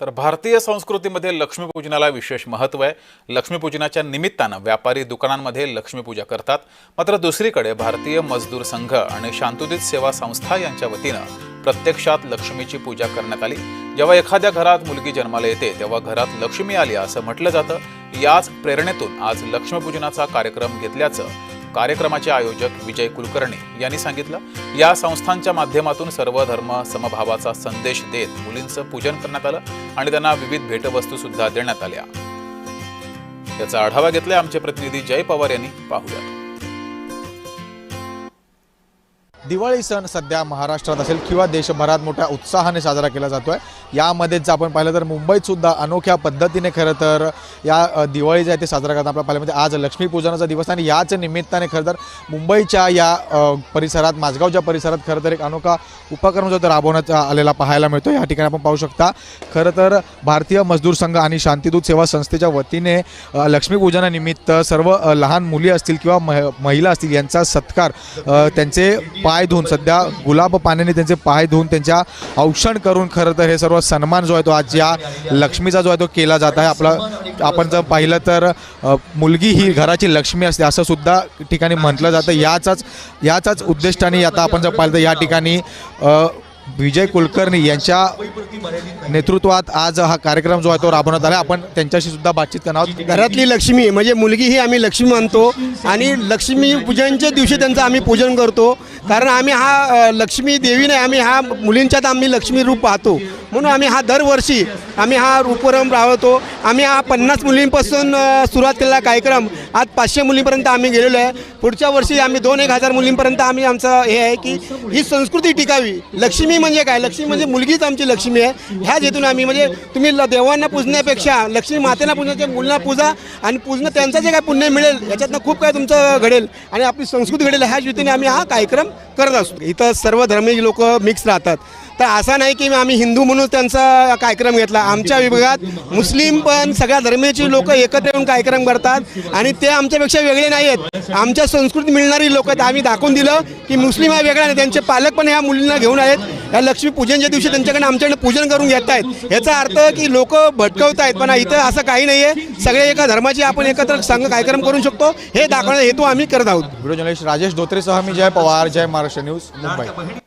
तर भारतीय संस्कृतीमध्ये लक्ष्मीपूजनाला विशेष महत्त्व आहे. लक्ष्मीपूजनाच्या निमित्तानं व्यापारी दुकानांमध्ये लक्ष्मीपूजा करतात. मात्र दुसरीकडे भारतीय मजदूर संघ आणि शांतुदित सेवा संस्था यांच्या वतीनं प्रत्यक्षात लक्ष्मीची पूजा करण्यात आली. जेव्हा एखाद्या घरात मुलगी जन्माला येते तेव्हा घरात लक्ष्मी आली असं म्हटलं जातं. याच प्रेरणेतून आज लक्ष्मीपूजनाचा कार्यक्रम घेतल्याचं कार्यक्रमाचे आयोजक विजय कुलकर्णी यांनी सांगितलं या संस्थांच्या माध्यमातून सर्व धर्म समभावाचा संदेश देत मुलींचं पूजन करण्यात आलं आणि त्यांना विविध भेटवस्तू सुद्धा देण्यात आल्या. याचा आढावा घेतलाय आमचे प्रतिनिधी जय पवार यांनी. पाहूयात. दिवाळी सण सध्या महाराष्ट्रात असेल किंवा देशभरात मोठ्या उत्साहाने साजरा केला जातो आहे यामध्येच जर आपण पाहिलं तर मुंबईतसुद्धा अनोख्या पद्धतीने खरं तर या दिवाळी जे आहे ते साजरा करतात. आपल्याला पाहिलं म्हणजे आज लक्ष्मीपूजनाचा दिवस आणि याच निमित्ताने खरं तर मुंबईच्या या परिसरात माझगावच्या परिसरात खरं तर एक अनोखा उपक्रम जो तो राबवण्यात आलेला पाहायला मिळतो या ठिकाणी आपण पाहू शकता खरं तर भारतीय मजदूर संघ आणि शांतीदूत सेवा संस्थेच्या वतीने लक्ष्मीपूजनानिमित्त सर्व लहान मुली असतील किंवा मह महिला असतील यांचा सत्कार त्यांचे पा पाय धुवून सध्या गुलाब पाण्याने त्यांचे पाय धुवून त्यांच्या औक्षण करून खरं तर हे सर्व सन्मान जो आहे तो आज या लक्ष्मीचा जो आहे तो केला जात आहे. आपला आपण जर पाहिलं तर मुलगी ही घराची लक्ष्मी असते असं सुद्धा ठिकाणी म्हटलं जातं. याचाच याचाच उद्दिष्टाने आता आपण जर पाहिलं तर या ठिकाणी विजय कुलकर्णी यांच्या नेतृत्वात आज हा कार्यक्रम जो आहे तो राबवण्यात आला आपण त्यांच्याशी सुद्धा बातचीत करणार आहोत. घरातली लक्ष्मी म्हणजे मुलगी ही आम्ही लक्ष्मी मानतो आणि लक्ष्मी पूजनच्या दिवशी त्यांचं आम्ही पूजन करतो. कारण आम्ही हा लक्ष्मी देवी नाही आम्ही हा मुलींच्यात आम्ही लक्ष्मी रूप पाहतो. म्हणून आम्ही हा दरवर्षी आम्ही हा उपक्रम राबवतो. आम्ही हा पन्नास मुलींपासून सुरुवात केलेला कार्यक्रम आज पाचशे मुलींपर्यंत आम्ही गेलेलो आहे. पुढच्या वर्षी आम्ही दोन एक हजार मुलींपर्यंत आम्ही आमचं हे आहे की ही संस्कृती टिकावी. लक्ष्मी म्हणजे काय? लक्ष्मी म्हणजे मुलगीच आमची लक्ष्मी आहे. ह्याच हेतून आम्ही म्हणजे तुम्ही ल- देवांना पूजण्यापेक्षा लक्ष्मी मातेला पूजण्याच्या मुलींना पूजा आणि पूजणं त्यांचं जे काय पुण्य मिळेल याच्यातनं खूप काय तुमचं घडेल आणि आपली संस्कृती घडेल ह्याच रीतीने आम्ही हा कार्यक्रम करत असतो. इथं सर्व धर्मीय लोक मिक्स राहतात. तर असा नाही की आम्ही हिंदू म्हणून त्यांचा कार्यक्रम घेतला. आमच्या विभागात मुस्लिम पण सगळ्या धर्मीची लोक एकत्र येऊन कार्यक्रम करतात आणि ते आमच्यापेक्षा वेगळे नाही आहेत आमच्या संस्कृती मिळणारी लोक आहेत. आम्ही दाखवून दिलं की मुस्लिम हा वेगळा नाही. त्यांचे पालक पण ह्या मुलींना घेऊन आहेत या लक्ष्मी पूजनच्या दिवशी त्यांच्याकडे आमच्याकडे पूजन करून घेत आहेत. याचा अर्थ की लोक भटकवत आहेत. पण इथं असं काही नाही आहे सगळे एका धर्माची आपण एकत्र संघ कार्यक्रम करू शकतो. हे दाखवण्याचा हेतू आम्ही करत आहोत. व्हिडिओ जर्नलिस्ट राजेश धोत्रेसह मी जय पवार जय महाराष्ट्र न्यूज मुंबई.